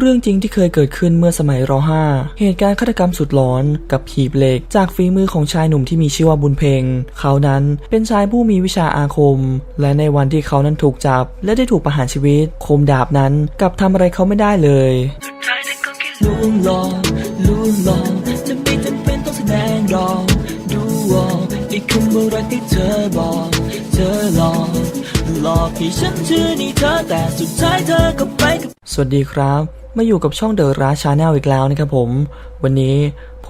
เรื่องจริงที่เคยเกิดขึ้นเมื่อสมัยร .5 เหตุการณ์ฆาตกรรมสุดหลอนกับหีบเหล็ก จากฝีมือของชายหนุ่มที่มีชื่อว่าบุญเพ็งเขานั้นเป็นชายผู้มีวิชาอาคม และในวันที่เขานั้นถูกจับ และได้ถูกประหารชีวิต คมดาบนั้นกลับทำอะไรเขาไม่ได้เลยลุงหลอกลุงหลอกและไม่จำเป็นต้องแสดงหรอกดูออกในคำว่ารักที่เธอบอกเธอหลอกหลอกให้ฉันเชื่อในเธอแต่สุดท้ายเธอก็ไปกับสวัสดีครับ มาอยู่กับช่องเดอะราชาแนลอีกแล้วนะครับผม วันนี้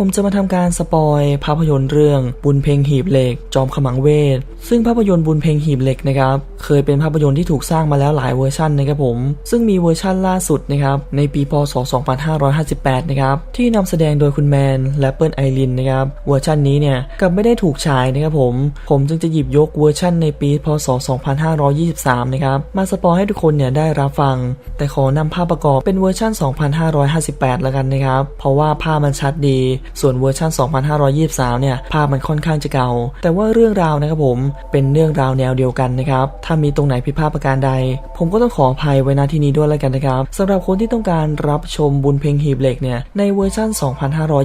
ผมจะมาทำการสปอยภาพยนตร์เรื่องบุญเพลงหีบเหล็ก จอมขมังเวท ซึ่งภาพยนตร์บุญเพลงหีบเหล็กนะครับ เคยเป็นภาพยนตร์ที่ถูกสร้างมาแล้วหลายเวอร์ชันนะครับผม ซึ่งมีเวอร์ชันล่าสุดนะครับในปีพศ 2558 นะครับที่นำแสดงโดยคุณแมนและเปิ้ลไอรินนะครับเวอร์ชันนี้เนี่ยกับไม่ได้ถูกฉายนะครับผม ผมจึงจะหยิบยกเวอร์ชันในปีพศ 2523 นะครับมาสปอยให้ทุกคนเนี่ยได้รับฟัง แต่ขอนำภาพประกอบเป็นเวอร์ชัน2558 แล้วกันนะครับเพราะว่าภาพมันชัดดีส่วนเวอร์ชัน2523 เนี่ย ภาพมันค่อนข้างจะเก่า แต่ว่าเรื่องราวนะครับผม เป็นเรื่องราวแนวเดียวกันนะครับ ถ้ามีตรงไหนผิดพลาดประการใด ผมก็ต้องขออภัยไว้ณที่นี้ด้วยแล้วกันนะครับสำหรับคนที่ต้องการรับชมบุญเพลงหีบเหล็กเนี่ย ในเวอร์ชัน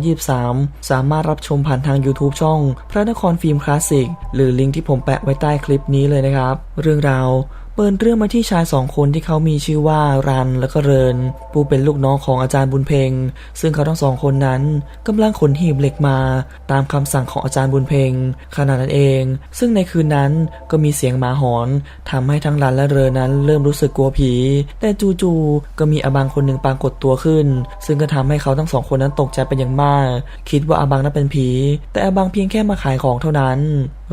2523 สามารถรับชมผ่านทาง YouTube ช่อง พระนครฟิล์มคลาสสิก หรือลิงก์ที่ผมแปะไว้ใต้คลิปนี้เลยนะครับ เรื่องราว ปิดเรื่องมาที่ชายสองคนที่เขามีชื่อว่ารันและก็เรินผู้เป็นลูกน้องของอาจารย์บุญเพ็งซึ่งเขาทั้งสองคนนั้นกำลังขนหีบเหล็กมา ตามคำสั่งของอาจารย์บุญเพ็งขณะนั้นเอง ซึ่งในคืนนั้นก็มีเสียงหมาหอนทำให้ทั้งรันและเรินนั้นเริ่มรู้สึกกลัวผี แต่จู่ๆก็มีอาบังคนหนึ่งปรากฏตัวขึ้น ซึ่งก็ทำให้เขาทั้งสองคนนั้นตกใจเป็นอย่างมาก คิดว่าอาบังนั้นเป็นผี แต่อาบังเพียงแค่มาขายของเท่านั้น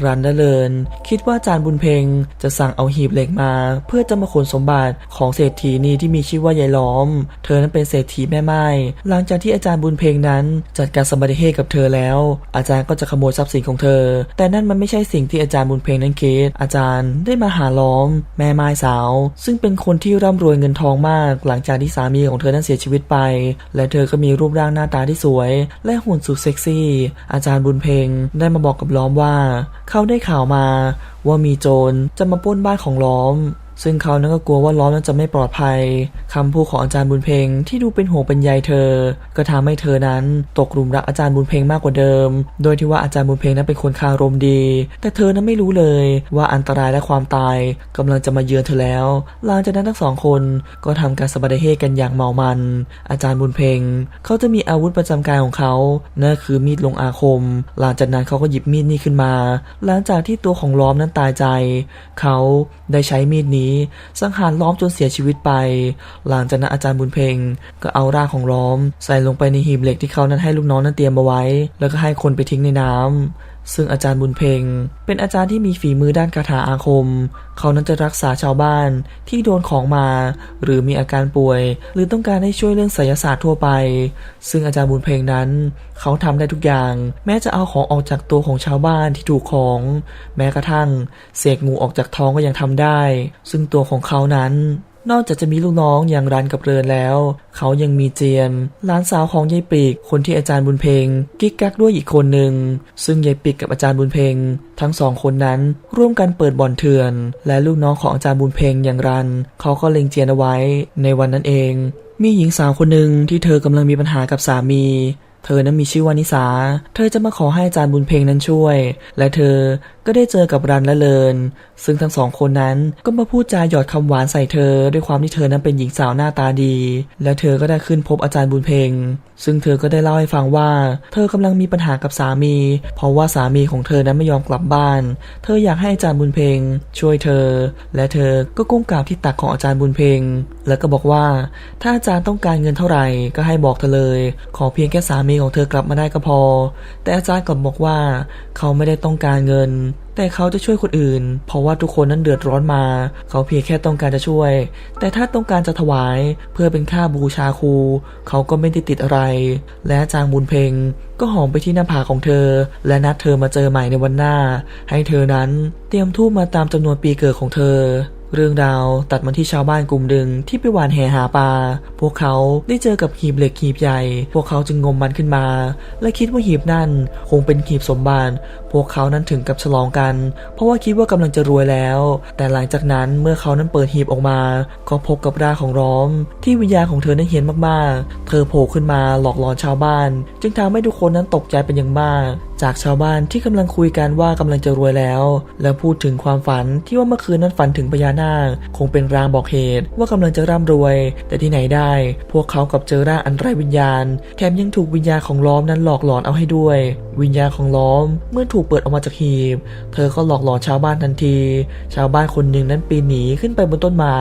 รันและเลิน คิดว่าอาจารย์บุญเพ็งจะสั่งเอาหีบเหล็กมา เพื่อจะมาขนสมบัติของเศรษฐีนีที่มีชื่อว่ายายล้อม เธอนั้นเป็นเศรษฐีแม่ไม้หลังจากที่อาจารย์บุญเพ็งนั้น จัดการสมบัติเฮกับเธอแล้ว อาจารย์ก็จะขโมยทรัพย์สินของเธอ แต่นั่นมันไม่ใช่สิ่งที่อาจารย์บุญเพ็งนั้นคิดอาจารย์ได้มาหาล้อม แม่ไม้สาว ซึ่งเป็นคนที่ร่ำรวยเงินทองมาก หลังจากที่สามีของเธอนั้นเสียชีวิตไป และเธอก็มีรูปร่างหน้าตาที่สวย และหุ่นสุดเซ็กซี่ อาจารย์บุญเพ็งได้มาบอกกับล้อมว่าเขาได้ข่าวมาว่ามีโจรจะมาปล้นบ้านของล้อม ซึ่งเขานั้นก็กลัวว่าล้อมนั้นจะไม่ปลอดภัยคำพูดของอาจารย์บุญเพ็งที่ดูเป็นห่วงเป็นใยเธอ ก็ทำให้เธอนั้นตกหลุมรักอาจารย์บุญเพ็งมากกว่าเดิม โดยที่ว่าอาจารย์บุญเพ็งนั้นเป็นคนคารมดี แต่เธอนั้นไม่รู้เลยว่าอันตรายและความตายกำลังจะมาเยือนเธอแล้ว หลังจากนั้นทั้งสองคนก็ทำการสะบัดเฮกันอย่างเมามัน อาจารย์บุญเพ็งเขาจะมีอาวุธประจำกายของเขา นั่นคือมีดลงอาคม หลังจากนั้นเขาก็หยิบมีดนี้ขึ้นมา หลังจากที่ตัวของล้อมนั้นตายใจ เขาได้ใช้มีดนี้สังหารล้อมจนเสียชีวิตไป หลังจากนั้นอาจารย์บุญเพ็งก็เอาร่างของล้อม ใส่ลงไปในหีบเหล็กที่เขานั้นให้ลูกน้องนั้นเตรียมมาไว้ แล้วก็ให้คนไปทิ้งในน้ำ ซึ่งอาจารย์บุญเพ็งเป็นอาจารย์ที่มีฝีมือด้านคาถาอาคม เขานั้นจะรักษาชาวบ้านที่โดนของมา หรือมีอาการป่วย หรือต้องการให้ช่วยเรื่องไสยศาสตร์ทั่วไป ซึ่งอาจารย์บุญเพ็งนั้น เขาทำได้ทุกอย่าง แม้จะเอาของออกจากตัวของชาวบ้านที่ถูกของ แม้กระทั่งเสกงูออกจากท้องก็ยังทำได้ ซึ่งตัวของเขานั้น นอกจากจะมีลูกน้องอย่างรันกับเรินแล้ว เขายังมีเจียนหลานสาวของยายปีกคนที่อาจารย์บุญเพ็งกิ๊กกักด้วยอีกคนหนึ่งซึ่งยายปีกกับอาจารย์บุญเพ็งทั้งสองคนนั้นร่วมกันเปิดบ่อนเถื่อน และลูกน้องของอาจารย์บุญเพ็งอย่างรัน เขาก็เล็งเจียนเอาไว้ ในวันนั้นเอง มีหญิงสาวคนหนึ่งที่เธอกำลังมีปัญหากับสามีเธอนั้นมีชื่อว่านิสา เธอจะมาขอให้อาจารย์บุญเพ็งนั้นช่วย และเธอ ก็ได้เจอกับรันและเลิน ซึ่งทั้งสองคนนั้นก็มาพูดจาหยอดคำหวานใส่เธอ ด้วยความที่เธอนั้นเป็นหญิงสาวหน้าตาดี และเธอก็ได้ขึ้นพบอาจารย์บุญเพ็ง ซึ่งเธอก็ได้เล่าให้ฟังว่า เธอกำลังมีปัญหากับสามี เพราะว่าสามีของเธอนั้นไม่ยอมกลับบ้าน เธออยากให้อาจารย์บุญเพ็ง ช่วยเธอ และเธอก็ก้มกราบที่ตักของอาจารย์บุญเพ็ง แล้วก็บอกว่า ถ้าอาจารย์ต้องการเงินเท่าไหร่ก็ให้บอกเธอเลย ขอเพียงแค่สามีของเธอกลับมาได้ก็พอ แต่อาจารย์กลับบอกว่า เขาไม่ได้ต้องการเงินแต่เขาจะช่วยคนอื่น เพราะว่าทุกคนนั้นเดือดร้อนมา เขาเพียงแค่ต้องการจะช่วย แต่ถ้าต้องการจะถวายเพื่อเป็นค่าบูชาครู เขาก็ไม่ได้ติดอะไร และจางบุญเพ็งก็หอมไปที่หน้าผากของเธอ และนัดเธอมาเจอใหม่ในวันหน้า ให้เธอนั้นเตรียมทูบมาตามจำนวนปีเกิดของเธอ เรื่องราวตัดมาที่ชาวบ้านกลุ่มหนึ่งที่ไปหวานแหหาปลา พวกเขาได้เจอกับหีบเหล็กหีบใหญ่ พวกเขาจึงงมมันขึ้นมา และคิดว่าหีบนั่นคงเป็นหีบสมบัติ พวกเขานั้นถึงกับฉลองกัน เพราะว่าคิดว่ากำลังจะรวยแล้ว แต่หลังจากนั้นเมื่อเขานั้นเปิดหีบออกมา ก็พบกับร่างของร้อม ที่วิญญาณของเธอนั้นเฮี้ยนมากๆ เธอโผล่ขึ้นมาหลอกหลอนชาวบ้าน จึงทำให้ทุกคนนั้นตกใจเป็นอย่างมาก จากชาวบ้านที่กำลังคุยกันว่ากำลังจะรวยแล้ว แล้วพูดถึงความฝันที่ว่าเมื่อคืนนั้นฝันถึงพญานาคคงเป็นรางบอกเหตุว่ากำลังจะร่ำรวย แต่ที่ไหนได้ พวกเขากับเจอร่างอันไร้วิญญาณ แถมยังถูกวิญญาณของล้อมนั้นหลอกหลอนเอาให้ด้วย วิญญาณของล้อมเมื่อถูกเปิดออกมาจากหีบ เธอก็หลอกหลอนชาวบ้านทันที ชาวบ้านคนหนึ่งนั้นปีนหนีขึ้นไปบนต้นไม้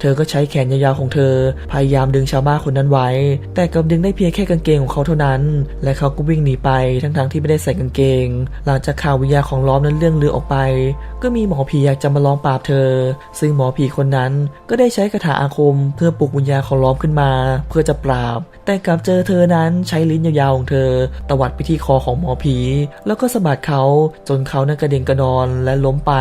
เธอก็ใช้แขนยาวๆของเธอ พยายามดึงชาวบ้านคนนั้นไว้ แต่กลับดึงได้เพียงแค่กางเกงของเขาเท่านั้น และเขาก็วิ่งหนีไปทั้งๆที่ไม่ได้ใส่กางเกง หลังจากข่าววิญญาของล้อมนั้นเรื่องลือออกไป ก็มีหมอผีอยากจะมาลองปราบเธอ ซึ่งหมอผีคนนั้นก็ได้ใช้คาถาอาคม เพื่อปลุกวิญญาของล้อมขึ้นมา เพื่อจะปราบ แต่กลับเจอเธอนั้นใช้ลิ้นยาวๆของเธอ ตวัดไปที่คอของหมอผี แล้วก็สะบัดเขาจนเขานั้นกระเด็นกระดอนและล้มไป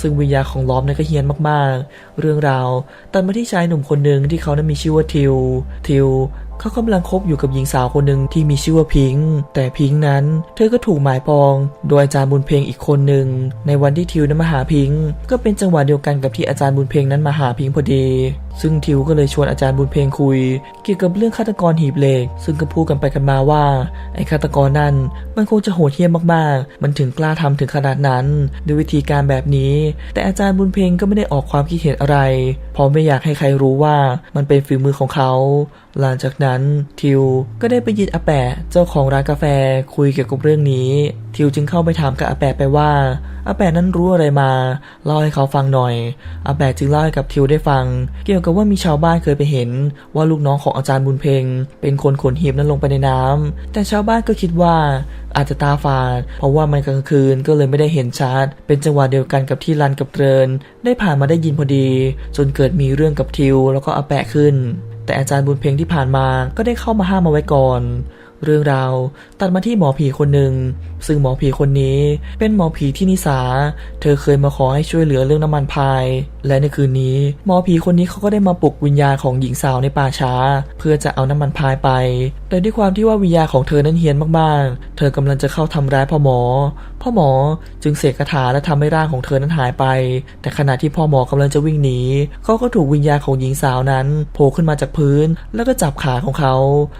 ซึ่งวิญญาของล้อมนั้นก็เฮี้ยนมากๆ เรื่องราวตัดมาที่ชายหนุ่มคนหนึ่งที่เขานั้นมีชื่อว่าทิว ทิว เขากำลังคบอยู่กับหญิงสาวคนหนึ่งที่มีชื่อว่าพิงค์แต่พิงค์นั้น เธอก็ถูกหมายปอง โดยอาจารย์บุญเพลงอีกคนหนึ่งในวันที่ทิวนั้นมาหาพิงค์ก็เป็นจังหวะเดียวกันกับที่อาจารย์บุญเพลงนั้นมาหาพิงค์พอดี ซึ่งทิวก็เลยชวนอาจารย์บุญเพลงคุย เกี่ยวกับเรื่องฆาตกรหีบเหล็ก ซึ่งก็พูดกันไปกันมาว่า ไอ้ฆาตกรนั่นมันคงจะโหดเหี้ยมมากๆ มันถึงกล้าทำถึงขนาดนั้นด้วยวิธีการแบบนี้ แต่อาจารย์บุญเพลงก็ไม่ได้ออกความคิดเห็นอะไรเพราะไม่อยากให้ใครรู้ว่ามันเป็นฝีมือของเขาหลังจากนั้นทิวก็ได้ไปยินอาแปะเจ้าของร้านกาแฟคุยเกี่ยวกับเรื่องนี้ ทิวจึงเข้าไปถามกับอาแปะไปว่าอาแปะนั้นรู้อะไรมาเล่าให้เขาฟังหน่อยอาแปะจึงเล่าให้กับทิวได้ฟัง เกี่ยวกับว่ามีชาวบ้านเคยไปเห็น ว่าลูกน้องของอาจารย์บุญเพ็งเป็นคนขนหีบนั้นลงไปในน้ำแต่ชาวบ้านก็คิดว่าอาจจะตาฝาด เพราะว่ามันกลางคืนก็เลยไม่ได้เห็นชัดเป็นจังหวะเดียวกันกับที่รันกับเตรินได้ผ่านมาได้ยินพอดี จนเกิดมีเรื่องกับทิวแล้วก็อาแปะขึ้น แต่อาจารย์บุญเพ็งที่ผ่านมาก็ได้เข้ามาห้ามเอาไว้ก่อน เรื่องราวตัดมาที่หมอผีคนหนึ่ง ซึ่งหมอผีคนนี้เป็นหมอผีที่นิสา เธอเคยมาขอให้ช่วยเหลือเรื่องน้ำมันพาย และในคืนนี้หมอผีคนนี้เขาก็ได้มาปลุกวิญญาณของหญิงสาวในป่าช้า เพื่อจะเอาน้ำมันพายไป แต่ด้วยความที่ว่าวิญญาณของเธอนั้นเฮี้ยนมากๆ เธอกำลังจะเข้าทำร้ายพ่อหมอ พ่อหมอจึงเสกคาถาและทำให้ร่างของเธอนั้นหายไป แต่ขณะที่พ่อหมอกำลังจะวิ่งหนีเขาก็ถูกวิญญาณของหญิงสาวนั้นโผล่ขึ้นมาจากพื้น แล้วก็จับขาของเขา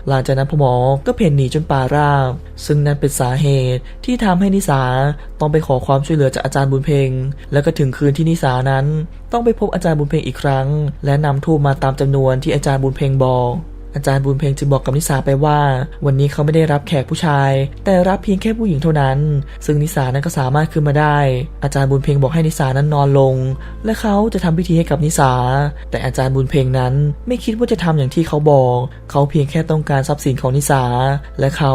หลังจากนั้นพ่อหมอก็เพ่นหนีจนป่าราบ ซึ่งนั่นเป็นสาเหตุที่ทำให้นิสาต้องไปขอความช่วยเหลือจากอาจารย์บุญเพ็ง แล้วก็ถึงคืนที่นิสานั้นต้องต้องไปพบอาจารย์บุญเพ็งอีกครั้ง และนำทูบมาตามจำนวนที่อาจารย์บุญเพ็งบอก อาจารย์บุญเพ็งจึงบอกกับนิสาไปว่า วันนี้เขาไม่ได้รับแขกผู้ชาย แต่รับเพียงแค่ผู้หญิงเท่านั้น ซึ่งนิสานั้นก็สามารถขึ้นมาได้ อาจารย์บุญเพ็งบอกให้นิสานั้นนอนลง และเขาจะทำพิธีให้กับนิสา แต่อาจารย์บุญเพ็งนั้นไม่คิดว่าจะทำอย่างที่เขาบอก เขาเพียงแค่ต้องการทรัพย์สินของนิสา และเขา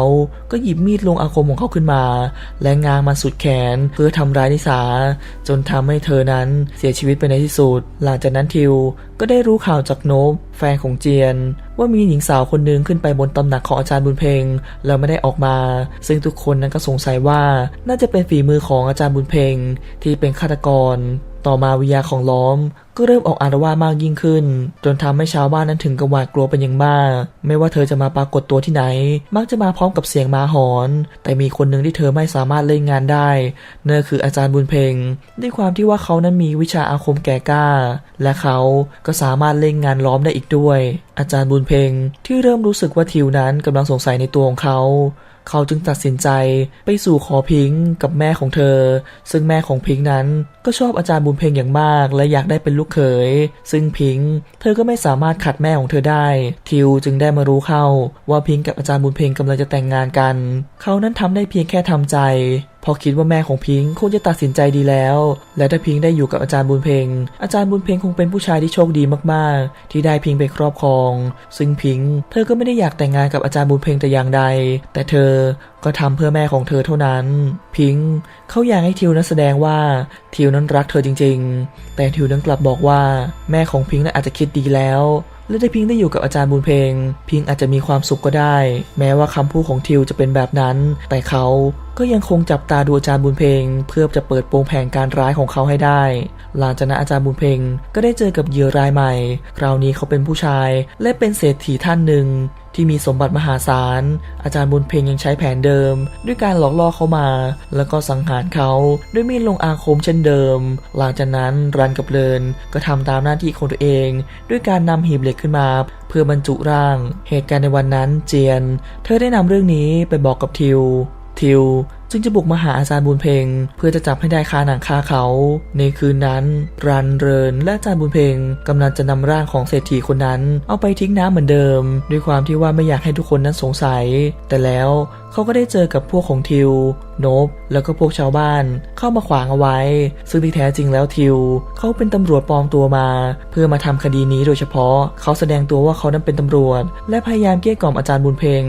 ก็หยิบมีดลงอาคมของเขาขึ้นมา และงางมันสุดแขนเพื่อทำร้ายนิสา จนทำให้เธอนั้นเสียชีวิตไปในที่สุด หลังจากนั้นทิวก็ได้รู้ข่าวจากโนบแฟนของเจียน ว่ามีหญิงสาวคนหนึ่งขึ้นไปบนตำหนักของอาจารย์บุญเพ็งแล้วไม่ได้ออกมา ซึ่งทุกคนนั้นก็สงสัยว่าน่าจะเป็นฝีมือของอาจารย์บุญเพ็งที่เป็นฆาตกร ต่อมาวิยาของล้อม ก็เริ่มออกอารวาสมากยิ่งขึ้น จนทำให้ชาวบ้านนั้นถึงกับหวาดกลัวเป็นอย่างมาก ไม่ว่าเธอจะมาปรากฏตัวที่ไหน มักจะมาพร้อมกับเสียงมาหอน แต่มีคนหนึ่งที่เธอไม่สามารถเล่นงานได้นั่นคืออาจารย์บุญเพ็งด้วยความที่ว่าเขานั้นมีวิชาอาคมแก่กล้า และเขาก็สามารถเล่นงานล้อมได้อีกด้วย อาจารย์บุญเพ็งที่เริ่มรู้สึกว่าทิวนั้นกำลังสงสัยในตัวของเขา เขาจึงตัดสินใจไปสู่ขอพิงกับแม่ของเธอ ซึ่งแม่ของพิงค์นั้นก็ชอบอาจารย์บุญเพ็งอย่างมาก และอยากได้เป็นลูกเขย ซึ่งพิงค์เธอก็ไม่สามารถขัดแม่ของเธอได้ ทิวจึงได้มารู้เข้าว่าพิงค์กับอาจารย์บุญเพ็งกำลังจะแต่งงานกัน เขานั้นทำได้เพียงแค่ทำใจ พอคิดว่าแม่ของพิงค์คงจะตัดสินใจดีแล้ว และถ้าพิงค์ได้อยู่กับอาจารย์บุญเพ็ง อาจารย์บุญเพ็งคงเป็นผู้ชายที่โชคดีมากๆ ที่ได้พิงค์ไปครอบครอง ซึ่งพิงค์เธอก็ไม่ได้อยากแต่งงานกับอาจารย์บุญเพ็งแต่อย่างใด แต่เธอก็ทำเพื่อแม่ของเธอเท่านั้น พิงค์เขาอยากให้ทิวนั้นแสดงว่าทิวนั้นรักเธอจริง ๆ แต่ทิวนั้นกลับบอกว่า แม่ของพิงค์นั้นอาจจะคิดดีแล้ว และได้พิงได้อยู่กับอาจารย์บุญเพลง พิงอาจจะมีความสุขก็ได้ แม้ว่าคำพูดของทิวจะเป็นแบบนั้น แต่เขาก็ยังคงจับตาดูอาจารย์บุญเพลง เพื่อจะเปิดโปงแผนการร้ายของเขาให้ได้ หลังจากนั้นอาจารย์บุญเพลงก็ได้เจอกับเหยื่อรายใหม่ คราวนี้เขาเป็นผู้ชายและเป็นเศรษฐีท่านหนึ่ง ที่มีสมบัติมหาศาล อาจารย์บุญเพ็งยังใช้แผนเดิม ด้วยการหลอกล่อเขามา แล้วก็สังหารเขาด้วยมีดลงอาคมเช่นเดิม หลังจากนั้นรันกับเลินก็ทำตามหน้าที่ของตัวเอง ด้วยการนำหีบเหล็กขึ้นมา เพื่อบรรจุร่าง เหตุการณ์ในวันนั้นเจียน เธอได้นำเรื่องนี้ไปบอกกับทิว ทิวจึงจะบุกมาหาอาจารย์บุญเพ็งเพื่อจะจับให้ได้คาหนังคาเขา ในคืนนั้น รันเรินและอาจารย์บุญเพ็งกำลังจะนำร่างของเศรษฐีคนนั้น เอาไปทิ้งน้ำเหมือนเดิม ด้วยความที่ว่าไม่อยากให้ทุกคนนั้นสงสัย แต่แล้ว เขาก็ได้เจอกับพวกของทิว โนบ แล้วก็พวกชาวบ้าน เข้ามาขวางเอาไว้ ซึ่งที่แท้จริงแล้วทิว เขาเป็นตำรวจปลอมตัวมา เพื่อมาทำคดีนี้โดยเฉพาะ เขาแสดงตัวว่าเขานั้นเป็นตำรวจ และพยายามเกลี้ยกล่อมอาจารย์บุญเพง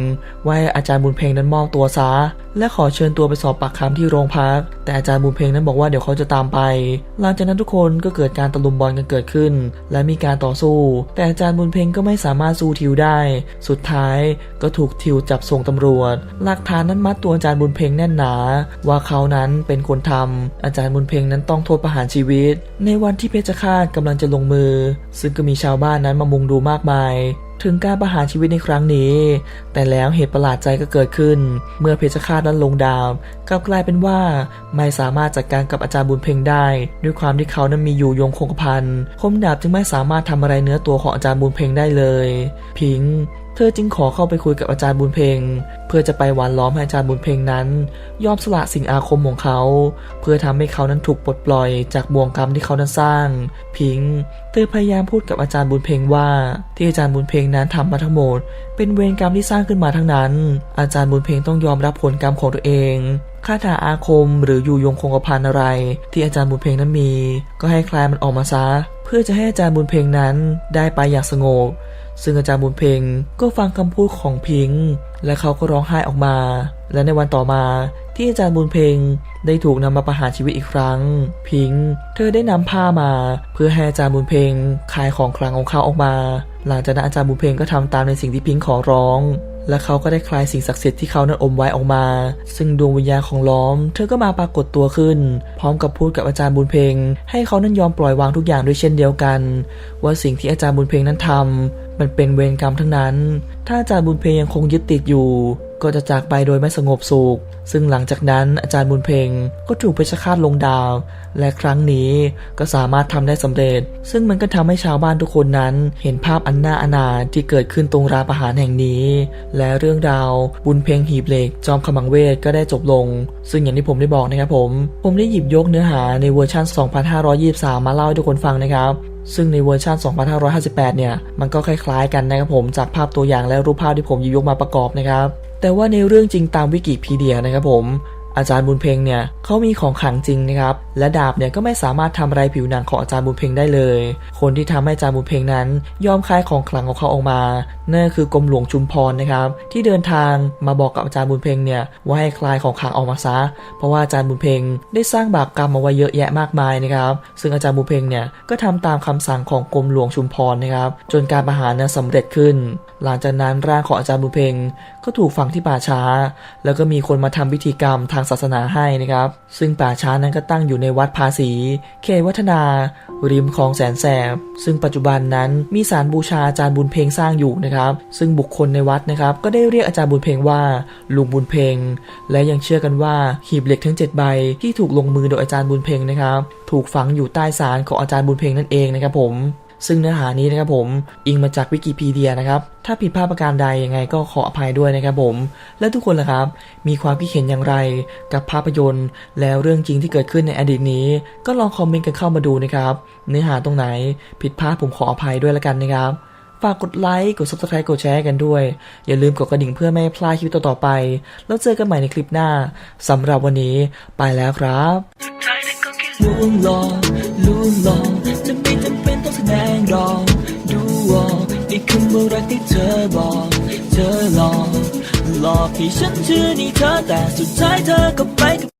ว่าอาจารย์บุญเพงนั้นมอบตัวซะ และขอเชิญตัวไปสอบปากคำที่โรงพัก แต่อาจารย์บุญเพงนั้นบอกว่าเดี๋ยวเขาจะตามไป หลังจากนั้นทุกคนก็เกิดการตะลุมบอลกันเกิดขึ้น และมีการต่อสู้ แต่อาจารย์บุญเพงก็ไม่สามารถสู้ทิวได้ สุดท้ายก็ถูกทิวจับส่งตำรวจหลัักฐานนั้นมัดตัวอาจารย์บุญเพ็งแน่นหนา ว่าเขานั้นเป็นคนทำอาจารย์บุญเพ็งนั้นต้องโทษประหารชีวิต ในวันที่เพชฌฆาตกำลังจะลงมือ ซึ่งก็มีชาวบ้านนั้นมามุงดูมากมาย ถึงการประหารชีวิตในครั้งนี้ แต่แล้วเหตุประหลาดใจก็เกิดขึ้น เมื่อเพชฌฆาตนั้นลงดาบกลับกลายเป็นว่าไม่สามารถจัดการกับอาจารย์บุญเพ็งได้ ด้วยความที่เขานั้นมีอยู่ยงคงกระพันคมดาบจึงไม่สามารถทำอะไรเนื้อตัวของอาจารย์บุญเพ็งได้เลย พิง เธอจึงขอเข้าไปคุยกับอาจารย์บุญเพ็งเพื่อจะไปหวานล้อมให้อาจารย์บุญเพ็งนั้น ยอมสละสิ่งอาคมของเขา เพื่อทำให้เขานั้นถูกปลดปล่อยจากบ่วงกรรมที่เขานั้นสร้าง พิงเธอพยายามพูดกับอาจารย์บุญเพ็งว่า ที่อาจารย์บุญเพ็งนั้นทำมาทั้งหมด เป็นเวรกรรมที่สร้างขึ้นมาทั้งนั้น อาจารย์บุญเพ็งต้องยอมรับผลกรรมของตัวเองคาถาอาคมหรืออยู่ยงคงกระพันอะไร ที่อาจารย์บุญเพ็งนั้นมี ก็ให้คลายมันออกมาซะ เพื่อจะให้อาจารย์บุญเพ็งนั้นได้ไปอย่างสงบ ซึ่งอาจารย์บุญเพ็งก็ฟังคำพูดของพิงค์และเขาก็ร้องไห้ออกมา และในวันต่อมาที่อาจารย์บุญเพ็งได้ถูกนำมาประหารชีวิตอีกครั้ง พิงค์เธอได้นำผ้ามา เพื่อให้อาจารย์บุญเพ็งคายของคลังของเขาออกมา หลังจากนั้นอาจารย์บุญเพ็งก็ทำตามในสิ่งที่พิงค์ขอร้อง และเขาก็ได้คลายสิ่งศักดิ์สิทธิ์ที่เขานั้นอมไว้ออกมา ซึ่งดวงวิญญาณของล้อม เธอก็มาปรากฏตัวขึ้น พร้อมกับพูดกับอาจารย์บุญเพ็งให้เขานั้นยอมปล่อยวางทุกอย่างด้วยเช่นเดียวกัน ว่าสิ่งที่อาจารย์บุญเพ็งนั้นทำ มันเป็นเวรกรรมทั้งนั้น ถ้าอาจารย์บุญเพ็งยังคงยึดติดอยู่ ก็จะจากไปโดยไม่สงบสุข ซึ่งหลังจากนั้นอาจารย์บุญเพ็งก็ถูกเพชฌฆาตลงดาว และครั้งนี้ก็สามารถทำได้สำเร็จ ซึ่งมันก็ทำให้ชาวบ้านทุกคนนั้น เห็นภาพอันน่าอนาถที่เกิดขึ้นตรงร้านอาหารแห่งนี้ และเรื่องราวบุญเพ็งหีบเหล็ก จอมขมังเวทก็ได้จบลง ซึ่งอย่างที่ผมได้บอกนะครับผม ผมได้หยิบยกเนื้อหาในเวอร์ชัน 2523 มาเล่าให้ทุกคนฟังนะครับ ซึ่งในเวอร์ชัน 2558 เนี่ย มันก็คล้ายๆกันนะครับผม จากภาพตัวอย่างและรูปภาพที่ผมยิยกมาประกอบนะครับ แต่ว่าในเรื่องจริงตามวิกิพีเดียนะครับผม อาจารย์บุญเพ็งเนี่ยเขามีของขังจริงนะครับ และดาบเนี่ยก็ไม่สามารถทำอะไรผิวหนังของอาจารย์บุญเพ็งได้เลย คนที่ทำให้อาจารย์บุญเพ็งนั้น ยอมคายของขลังของเขาออกมานั่นคือกรมหลวงชุมพรนะครับที่เดินทางมาบอกกับอาจารย์บุญเพ็งเนี่ยว่าให้คลายของขลังออกมาซะ เพราะว่าอาจารย์บุญเพ็งได้สร้างบาปกรรมมาไว้เยอะแยะมากมายนะครับ ซึ่งอาจารย์บุญเพ็งเนี่ยก็ทำตามคำสั่งของกรมหลวงชุมพรนะครับ จนการประหารนั้นสำเร็จขึ้น หลังจากนั้นร่างของอาจารย์บุญเพ็งก็ถูกฝังที่ป่าช้า แล้วก็มีคนมาทำพิธีกรรมทางศาสนาให้นะครับ ซึ่งป่าช้านั้นก็ตั้งอยู่ในในวัดภาษี เขตวัฒนา ริมคลองแสนแสบ ซึ่งปัจจุบันนั้นมีศาลบูชาอาจารย์บุญเพ็งสร้างอยู่นะครับ ซึ่งบุคคลในวัดนะครับ ก็ได้เรียกอาจารย์บุญเพ็งว่าลุงบุญเพ็ง และยังเชื่อกันว่าหีบเหล็กทั้ง 7 ใบที่ถูกลงมือโดยอาจารย์บุญเพ็งนะครับ ถูกฝังอยู่ใต้ศาลของอาจารย์บุญเพ็งนั่นเองนะครับผม ซึ่งเนื้อหานี้นะครับผมอิงมาจากวิกิพีเดียนะครับ ถ้าผิดพลาดประการใดยังไงก็ขออภัยด้วยนะครับผม และทุกคนล่ะครับ มีความคิดเห็นอย่างไรกับภาพยนตร์ แล้วเรื่องจริงที่เกิดขึ้นในอดีตนี้ ก็ลองคอมเมนต์กันเข้ามาดูนะครับ เนื้อหาตรงไหนผิดพลาดผมขออภัยด้วยละกันนะครับฝากกดไลค์ กด subscribe กดแชร์กันด้วย อย่าลืมกดกระดิ่งเพื่อไม่พลาดคลิปต่อๆไป แล้วเจอกันใหม่ในคลิปหน้า สำหรับวันนี้ไปแล้วครับ ดงหรอกดูวอกในคำว่ารักที่เธอบอก เธอหลอกหลอกให้ฉันเชื่อในเธอแต่สุดท้ายเธอก็ไปกับ